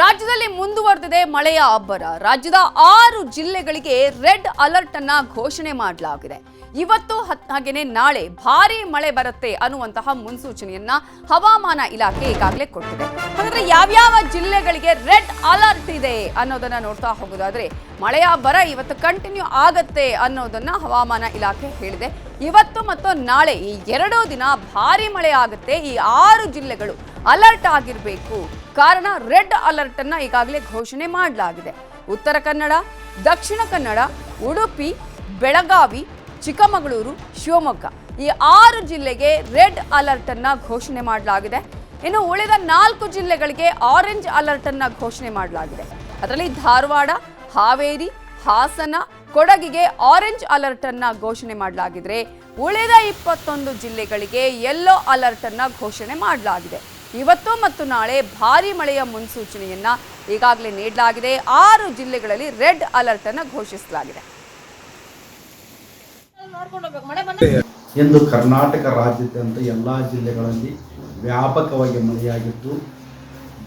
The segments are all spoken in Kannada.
ರಾಜ್ಯದಲ್ಲಿ ಮುಂದುವರೆದಿದೆ ಮಳೆಯ ಅಬ್ಬರ. ರಾಜ್ಯದ ಆರು ಜಿಲ್ಲೆಗಳಿಗೆ ರೆಡ್ ಅಲರ್ಟ್ ಅನ್ನ ಘೋಷಣೆ ಮಾಡಲಾಗಿದೆ. ಇವತ್ತು ಹಾಗೇನೆ ನಾಳೆ ಭಾರಿ ಮಳೆ ಬರುತ್ತೆ ಅನ್ನುವಂತಹ ಮುನ್ಸೂಚನೆಯನ್ನ ಹವಾಮಾನ ಇಲಾಖೆ ಈಗಾಗಲೇ ಕೊಟ್ಟಿದೆ. ಹಾಗಾದ್ರೆ ಯಾವ್ಯಾವ ಜಿಲ್ಲೆಗಳಿಗೆ ರೆಡ್ ಅಲರ್ಟ್ ಇದೆ ಅನ್ನೋದನ್ನ ನೋಡ್ತಾ ಹೋಗೋದಾದ್ರೆ ಮಳೆಯ ಬರ ಇವತ್ತು ಕಂಟಿನ್ಯೂ ಆಗತ್ತೆ ಅನ್ನೋದನ್ನ ಹವಾಮಾನ ಇಲಾಖೆ ಹೇಳಿದೆ. ಇವತ್ತು ಮತ್ತು ನಾಳೆ ಈ ಎರಡೂ ದಿನ ಭಾರಿ ಮಳೆ ಆಗುತ್ತೆ. ಈ ಆರು ಜಿಲ್ಲೆಗಳು ಅಲರ್ಟ್ ಆಗಿರಬೇಕು. ಕಾರಣ ರೆಡ್ ಅಲರ್ಟ್ ಅನ್ನ ಈಗಾಗಲೇ ಘೋಷಣೆ ಮಾಡಲಾಗಿದೆ. ಉತ್ತರ ಕನ್ನಡ, ದಕ್ಷಿಣ ಕನ್ನಡ, ಉಡುಪಿ, ಬೆಳಗಾವಿ, ಚಿಕ್ಕಮಗಳೂರು, ಶಿವಮೊಗ್ಗ ಈ ಆರು ಜಿಲ್ಲೆಗೆ ರೆಡ್ ಅಲರ್ಟ್ ಅನ್ನ ಘೋಷಣೆ ಮಾಡಲಾಗಿದೆ. ಇನ್ನು ಉಳಿದ ನಾಲ್ಕು ಜಿಲ್ಲೆಗಳಿಗೆ ಆರೆಂಜ್ ಅಲರ್ಟ್ ಅನ್ನ ಘೋಷಣೆ ಮಾಡಲಾಗಿದೆ. ಅದರಲ್ಲಿ ಧಾರವಾಡ, ಹಾವೇರಿ, ಹಾಸನ, ಕೊಡಗಿಗೆ ಆರೆಂಜ್ ಅಲರ್ಟ್ ಅನ್ನ ಘೋಷಣೆ ಮಾಡಲಾಗಿದ್ರೆ ಉಳಿದ ಇಪ್ಪತ್ತೊಂದು ಜಿಲ್ಲೆಗಳಿಗೆ ಯೆಲ್ಲೋ ಅಲರ್ಟ್ ಅನ್ನ ಘೋಷಣೆ ಮಾಡಲಾಗಿದೆ. ಇವತ್ತು ಮತ್ತು ನಾಳೆ ಭಾರಿ ಮಳೆಯ ಮುನ್ಸೂಚನೆಯನ್ನ ಈಗಾಗಲೇ ನೀಡಲಾಗಿದೆ. ಆರು ಜಿಲ್ಲೆಗಳಲ್ಲಿ ರೆಡ್ ಅಲರ್ಟ್ ಅನ್ನು ಘೋಷಿಸಲಾಗಿದೆ. ಎಂದು ಕರ್ನಾಟಕ ರಾಜ್ಯದಂತ ಎಲ್ಲ ಜಿಲ್ಲೆಗಳಲ್ಲಿ ವ್ಯಾಪಕವಾಗಿ ಮಳೆಯಾಗಿದ್ದು,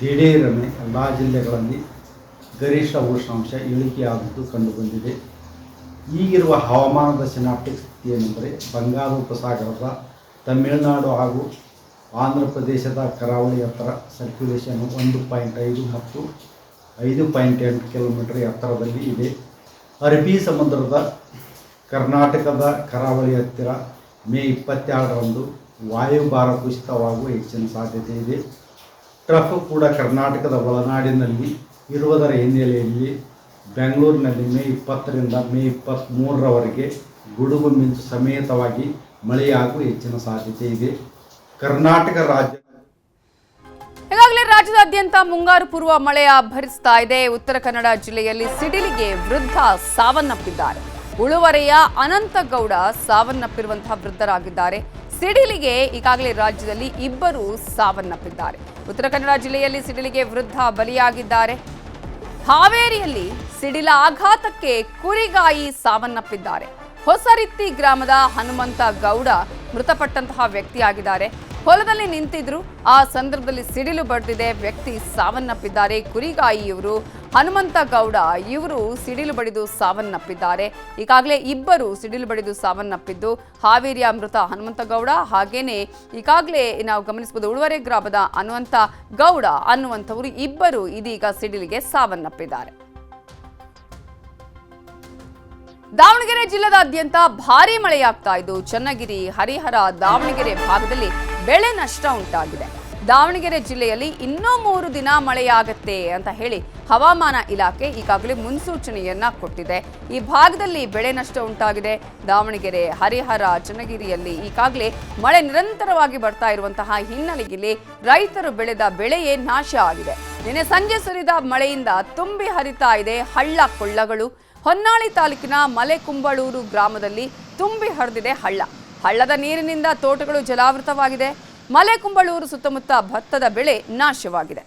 ದಿಢೀರನೆ ಎಲ್ಲ ಜಿಲ್ಲೆಗಳಲ್ಲಿ ಗರಿಷ್ಠ ಉಷ್ಣಾಂಶ ಇಳಿಕೆಯಾದದ್ದು ಕಂಡುಬಂದಿದೆ. ಈಗಿರುವ ಹವಾಮಾನದ ಸಿನಾಪ್ಟಿಕ್ ಸ್ಥಿತಿ ಏನೆಂದರೆ ಬಂಗಾಳ ಉಪಸಾಗರದ ತಮಿಳುನಾಡು ಹಾಗೂ ಆಂಧ್ರ ಪ್ರದೇಶದ ಕರಾವಳಿ ಹತ್ತಿರ ಸರ್ಕ್ಯುಲೇಷನ್ ಒಂದು ಪಾಯಿಂಟ್ ಐದು ಮತ್ತು ಐದು ಪಾಯಿಂಟ್ ಎಂಟು ಕಿಲೋಮೀಟರ್ ಎತ್ತರದಲ್ಲಿ ಇದೆ. ಅರಬ್ಬಿ ಸಮುದ್ರದ ಕರ್ನಾಟಕದ ಕರಾವಳಿ ಹತ್ತಿರ ಮೇ ಇಪ್ಪತ್ತೆರಡರಂದು ವಾಯುಭಾರ ಕುಸಿತವಾಗುವ ಹೆಚ್ಚಿನ ಸಾಧ್ಯತೆ ಇದೆ. ಟ್ರಫ್ ಕೂಡ ಕರ್ನಾಟಕದ ಒಳನಾಡಿನಲ್ಲಿ ಇರುವುದರ ಹಿನ್ನೆಲೆಯಲ್ಲಿ ಬೆಂಗಳೂರಿನಲ್ಲಿ ಮೇ ಇಪ್ಪತ್ತರಿಂದ ಮೇ ಇಪ್ಪತ್ತ್ಮೂರರವರೆಗೆ ಗುಡುಗು ಮಿಂಚು ಸಮೇತವಾಗಿ ಮಳೆಯಾಗುವ ಹೆಚ್ಚಿನ ಸಾಧ್ಯತೆ ಇದೆ. ಕರ್ನಾಟಕ ರಾಜ್ಯ. ಈಗಾಗಲೇ ರಾಜ್ಯದಾದ್ಯಂತ ಮುಂಗಾರು ಪೂರ್ವ ಮಳೆ ಅಬ್ಬರಿಸ್ತಾ ಇದೆ. ಉತ್ತರ ಕನ್ನಡ ಜಿಲ್ಲೆಯಲ್ಲಿ ಸಿಡಿಲಿಗೆ ವೃದ್ಧ ಸಾವನ್ನಪ್ಪಿದ್ದಾರೆ. ಉಳುವರೆಯ ಅನಂತಗೌಡ ಸಾವನ್ನಪ್ಪಿರುವಂತಹ ವೃದ್ಧರಾಗಿದ್ದಾರೆ. ಸಿಡಿಲಿಗೆ ಈಗಾಗಲೇ ರಾಜ್ಯದಲ್ಲಿ ಇಬ್ಬರು ಸಾವನ್ನಪ್ಪಿದ್ದಾರೆ. ಉತ್ತರ ಕನ್ನಡ ಜಿಲ್ಲೆಯಲ್ಲಿ ಸಿಡಿಲಿಗೆ ವೃದ್ಧ ಬಲಿಯಾಗಿದ್ದಾರೆ. ಹಾವೇರಿಯಲ್ಲಿ ಸಿಡಿಲ ಆಘಾತಕ್ಕೆ ಕುರಿಗಾಯಿ ಸಾವನ್ನಪ್ಪಿದ್ದಾರೆ. ಹೊಸರಿತ್ತಿ ಗ್ರಾಮದ ಹನುಮಂತ ಗೌಡ ಮೃತಪಟ್ಟಂತಹ ವ್ಯಕ್ತಿಯಾಗಿದ್ದಾರೆ. ಹೊಲದಲ್ಲಿ ನಿಂತಿದ್ರು. ಆ ಸಂದರ್ಭದಲ್ಲಿ ಸಿಡಿಲು ಬಡಿದಿದೆ. ವ್ಯಕ್ತಿ ಸಾವನ್ನಪ್ಪಿದ್ದಾರೆ. ಕುರಿಗಾಯಿಯವರು ಹನುಮಂತ ಗೌಡ, ಇವರು ಸಿಡಿಲು ಬಡಿದು ಸಾವನ್ನಪ್ಪಿದ್ದಾರೆ. ಈಗಾಗಲೇ ಇಬ್ಬರು ಸಿಡಿಲು ಬಡಿದು ಸಾವನ್ನಪ್ಪಿದ್ದು. ಹಾವೇರಿಯ ಮೃತ ಹನುಮಂತ ಗೌಡ ಹಾಗೇನೆ ಈಗಾಗಲೇ ನಾವು ಗಮನಿಸಬಹುದು ಉಳುವರೆ ಗ್ರಾಮದ ಹನುಮಂತ ಗೌಡ ಅನ್ನುವಂಥವರು ಇಬ್ಬರು ಇದೀಗ ಸಿಡಿಲಿಗೆ ಸಾವನ್ನಪ್ಪಿದ್ದಾರೆ. ದಾವಣಗೆರೆ ಜಿಲ್ಲೆದಾದ್ಯಂತ ಭಾರಿ ಮಳೆಯಾಗ್ತಾ ಇದ್ದು, ಚನ್ನಗಿರಿ, ಹರಿಹರ, ದಾವಣಗೆರೆ ಭಾಗದಲ್ಲಿ ಬೆಳೆ ನಷ್ಟ ಉಂಟಾಗಿದೆ. ದಾವಣಗೆರೆ ಜಿಲ್ಲೆಯಲ್ಲಿ ಇನ್ನೂ ಮೂರು ದಿನ ಮಳೆಯಾಗತ್ತೆ ಅಂತ ಹೇಳಿ ಹವಾಮಾನ ಇಲಾಖೆ ಈಗಾಗಲೇ ಮುನ್ಸೂಚನೆಯನ್ನ ಕೊಟ್ಟಿದೆ. ಈ ಭಾಗದಲ್ಲಿ ಬೆಳೆ ನಷ್ಟ ಉಂಟಾಗಿದೆ. ದಾವಣಗೆರೆ, ಹರಿಹರ, ಚನ್ನಗಿರಿಯಲ್ಲಿ ಈಗಾಗಲೇ ಮಳೆ ನಿರಂತರವಾಗಿ ಬರ್ತಾ ಇರುವಂತಹ ಹಿನ್ನೆಲೆಯಲ್ಲಿ ರೈತರು ಬೆಳೆದ ಬೆಳೆಯೇ ನಾಶ ಆಗಿದೆ. ನಿನ್ನೆ ಸಂಜೆ ಸುರಿದ ಮಳೆಯಿಂದ ತುಂಬಿ ಹರಿತಾ ಇದೆ ಹಳ್ಳ ಕೊಳ್ಳಗಳು. ಹೊನ್ನಾಳಿ ತಾಲೂಕಿನ ಮಲೆಕುಂಬಳೂರು ಗ್ರಾಮದಲ್ಲಿ ತುಂಬಿ ಹರಿದಿದೆ ಹಳ್ಳ. ಹಳ್ಳದ ನೀರಿನಿಂದ ತೋಟಗಳು ಜಲಾವೃತವಾಗಿದೆ. ಮಲೆಕುಂಬಳೂರು ಸುತ್ತಮುತ್ತ ಭತ್ತದ ಬೆಳೆ ನಾಶವಾಗಿದೆ.